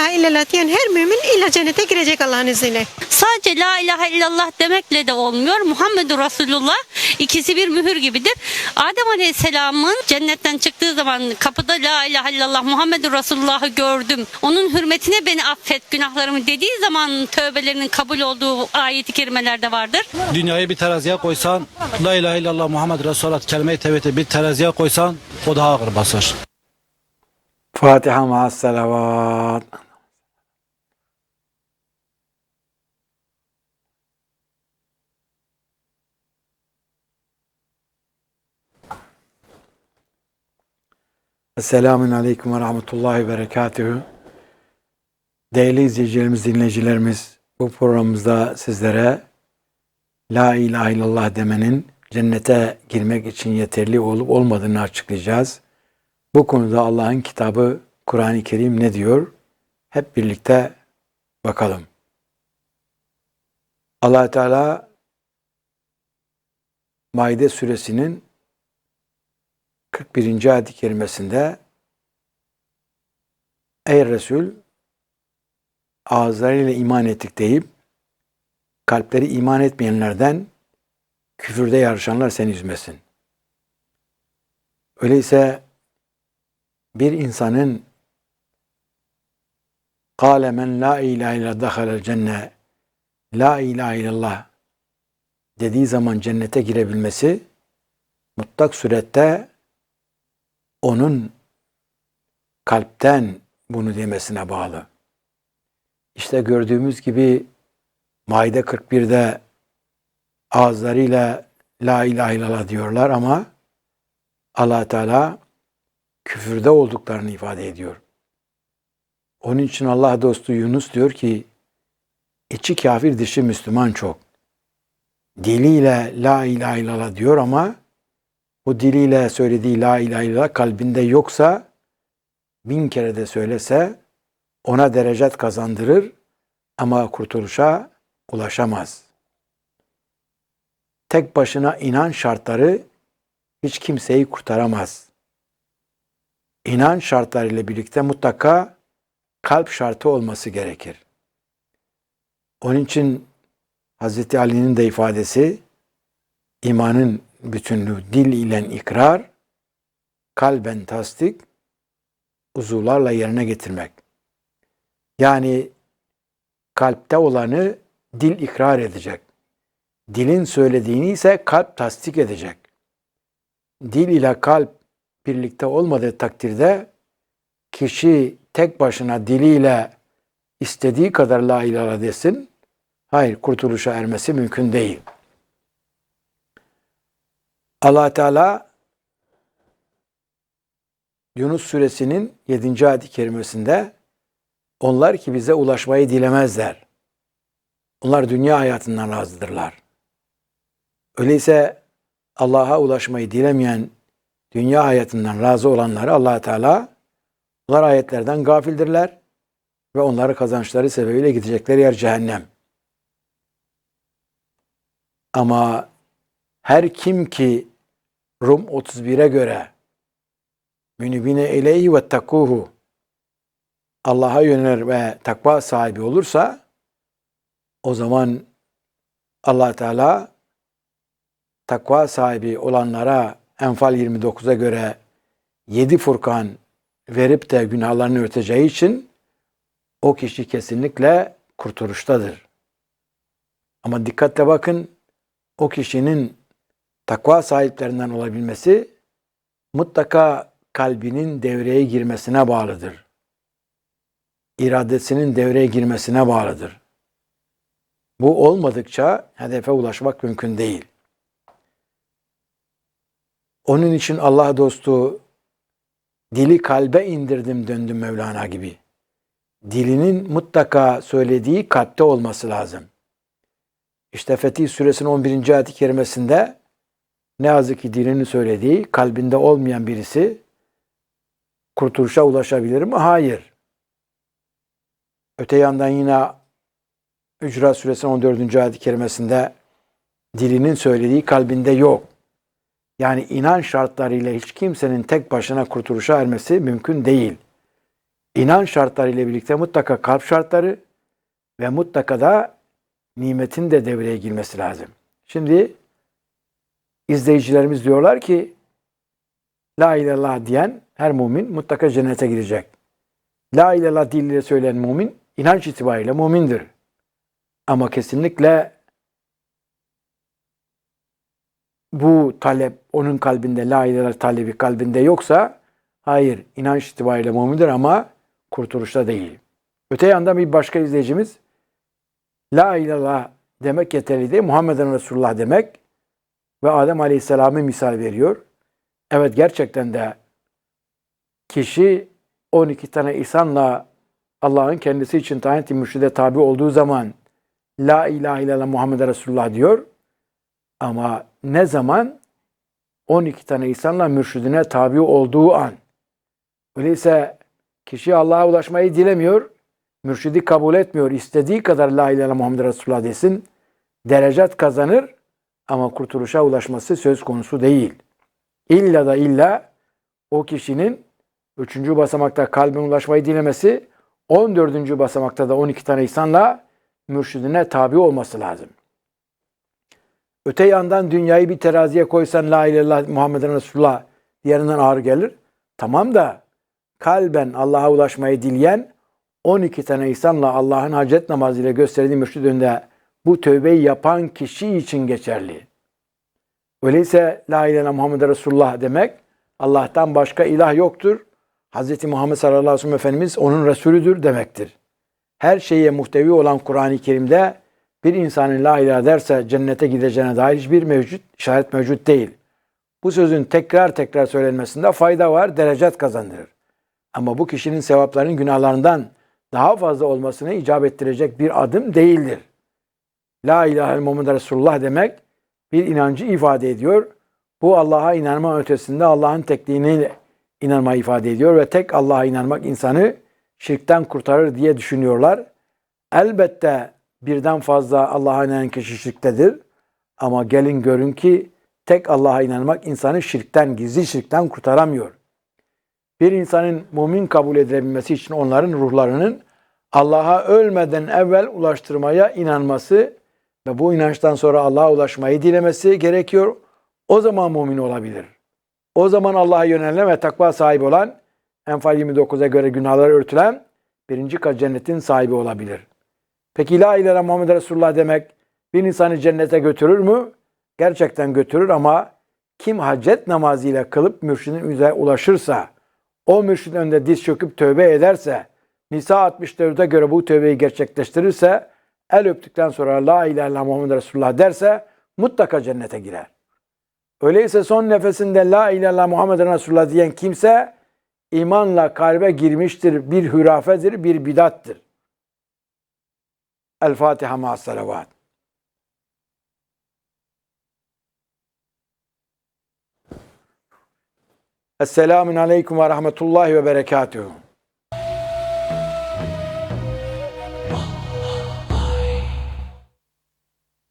ilahe illallah diyen her mümin illa cennete girecek Allah'ın izniyle. Sadece la ilahe illallah demekle de olmuyor. Muhammedur Resulullah ikisi bir mühür gibidir. Adem Aleyhisselam'ın cennetten çıktığı zaman kapıda la ilahe illallah Muhammedur Resulullah'ı gördüm. Onun hürmetine beni affet günahlarımı dediği zaman tövbelerinin kabul olduğu ayeti kerimelerde vardır. Dünyayı bir teraziye koysan, La ilahe illallah Muhammed Resulullah kelime-i tevhidi bir teraziye koysan o daha ağır basar. Fatiha ma'as salavat. Esselamun Aleyküm ve Rahmetullahi ve. Değerli izleyicilerimiz, dinleyicilerimiz, bu programımızda sizlere La ilahe illallah demenin cennete girmek için yeterli olup olmadığını açıklayacağız. Bu konuda Allah'ın kitabı Kur'an-ı Kerim ne diyor? Hep birlikte bakalım. allah Teala Maide suresinin 41. ayet-i kerimesinde Ey Resul ağızlarıyla iman ettik deyip kalpleri iman etmeyenlerden küfürde yarışanlar seni üzmesin. Öyleyse bir insanın kâle men la ilahe illallah dehalel cenne la ilahe illallah dediği zaman cennete girebilmesi mutlak surette onun kalpten bunu demesine bağlı. İşte gördüğümüz gibi Maide 41'de ağızlarıyla la ilahe illallah diyorlar ama allah Teala küfürde olduklarını ifade ediyor. Onun için Allah dostu Yunus diyor ki içi kafir dışı Müslüman çok. Diliyle la ilahe illallah diyor ama bu diliyle söylediği la ilahe illallah kalbinde yoksa bin kere de söylese ona derecet kazandırır ama kurtuluşa ulaşamaz. Tek başına inan şartları hiç kimseyi kurtaramaz. İnan şartlarıyla birlikte mutlaka kalp şartı olması gerekir. Onun için Hz. Ali'nin de ifadesi imanın bütünlüğü dil ile ikrar, kalben tasdik, uzuvlarla yerine getirmek. Yani kalpte olanı dil ikrar edecek. Dilin söylediğini ise kalp tasdik edecek. Dil ile kalp birlikte olmadığı takdirde kişi tek başına diliyle istediği kadar la ilahe desin. Hayır, kurtuluşa ermesi mümkün değil. Allah Teala Yunus suresinin 7. ayet-i kerimesinde onlar ki bize ulaşmayı dilemezler. Onlar dünya hayatından razıdırlar. Öyleyse Allah'a ulaşmayı dilemeyen dünya hayatından razı olanları allah Teala onlar ayetlerden gafildirler ve onları kazançları sebebiyle gidecekleri yer cehennem. Ama her kim ki Rum 31'e göre münibine eleyhi ve takuhu Allah'a yönelir ve takva sahibi olursa o zaman allah Teala takva sahibi olanlara Enfal 29'a göre 7 Furkan verip de günahlarını örteceği için o kişi kesinlikle kurtuluştadır. Ama dikkatle bakın o kişinin takva sahiplerinden olabilmesi mutlaka kalbinin devreye girmesine bağlıdır. İradesinin devreye girmesine bağlıdır. Bu olmadıkça hedefe ulaşmak mümkün değil. Onun için Allah dostu dili kalbe indirdim döndüm Mevlana gibi. Dilinin mutlaka söylediği kalpte olması lazım. İşte Fetih Suresinin 11. ayet-i kerimesinde ne yazık ki dilinin söylediği kalbinde olmayan birisi kurtuluşa ulaşabilir mi? Hayır. Öte yandan yine Ücra Suresinin 14. ayet-i kerimesinde dilinin söylediği kalbinde yok. Yani inan şartlarıyla hiç kimsenin tek başına kurtuluşa ermesi mümkün değil. İnan şartları ile birlikte mutlaka kalp şartları ve mutlaka da nimetin de devreye girmesi lazım. Şimdi izleyicilerimiz diyorlar ki La ilahe illallah diyen her mümin mutlaka cennete girecek. La ilahe illallah diliyle söyleyen mümin inanç itibariyle mümindir. Ama kesinlikle bu talep onun kalbinde la ilahe illallah talebi kalbinde yoksa hayır inanç itibariyle mümindir ama kurtuluşta değil. Öte yandan bir başka izleyicimiz la ilahe illallah demek yeterli değil. Muhammeden Resulullah demek ve Adem Aleyhisselam'ı misal veriyor. Evet gerçekten de kişi 12 tane insanla Allah'ın kendisi için tayin ettiği mürşide tabi olduğu zaman La ilahe illallah Muhammed Resulullah diyor. Ama ne zaman 12 tane insanla mürşidine tabi olduğu an. Öyleyse kişi Allah'a ulaşmayı dilemiyor, mürşidi kabul etmiyor. İstediği kadar La ilahe illallah Muhammed Resulullah desin, derecat kazanır ama kurtuluşa ulaşması söz konusu değil. İlla da illa o kişinin üçüncü basamakta kalbine ulaşmayı dilemesi, 14. basamakta da 12 tane insanla mürşidine tabi olması lazım. Öte yandan dünyayı bir teraziye koysan la ilahe illallah Muhammeden Resulullah diğerinden ağır gelir. Tamam da kalben Allah'a ulaşmayı dileyen 12 tane insanla Allah'ın hacet namazıyla gösterdiği mürşid önünde bu tövbeyi yapan kişi için geçerli. Öyleyse la ilahe Muhammed Resulullah demek Allah'tan başka ilah yoktur. Hz. Muhammed sallallahu aleyhi ve sellem Efendimiz onun Resulüdür demektir. Her şeye muhtevi olan Kur'an-ı Kerim'de bir insanın la ilahe derse cennete gideceğine dair hiçbir mevcut, işaret mevcut değil. Bu sözün tekrar tekrar söylenmesinde fayda var, derecat kazandırır. Ama bu kişinin sevaplarının günahlarından daha fazla olmasını icap ettirecek bir adım değildir. La ilahe illallah Resulullah demek bir inancı ifade ediyor. Bu Allah'a inanma ötesinde Allah'ın tekliğine inanma ifade ediyor ve tek Allah'a inanmak insanı şirkten kurtarır diye düşünüyorlar. Elbette birden fazla Allah'a inanan kişi şirktedir. Ama gelin görün ki tek Allah'a inanmak insanı şirkten, gizli şirkten kurtaramıyor. Bir insanın mümin kabul edilebilmesi için onların ruhlarının Allah'a ölmeden evvel ulaştırmaya inanması ve bu inançtan sonra Allah'a ulaşmayı dilemesi gerekiyor. O zaman mümin olabilir. O zaman Allah'a yönelen ve takva sahibi olan Enfal 29'a göre günahları örtülen birinci kat cennetin sahibi olabilir. Peki la ilahe Muhammed Resulullah demek bir insanı cennete götürür mü? Gerçekten götürür ama kim hacet namazıyla kılıp mürşidin üzerine ulaşırsa, o mürşidin önünde diz çöküp tövbe ederse, Nisa 64'e göre bu tövbeyi gerçekleştirirse, el öptükten sonra la ilahe illallah Muhammed Resulullah derse mutlaka cennete girer. Öyleyse son nefesinde la ilahe illallah Muhammed Resulullah diyen kimse imanla kalbe girmiştir, bir hürafedir, bir bidattır. El Fatiha ma'as salavat. Esselamun aleyküm ve rahmetullahi ve berekatuhu.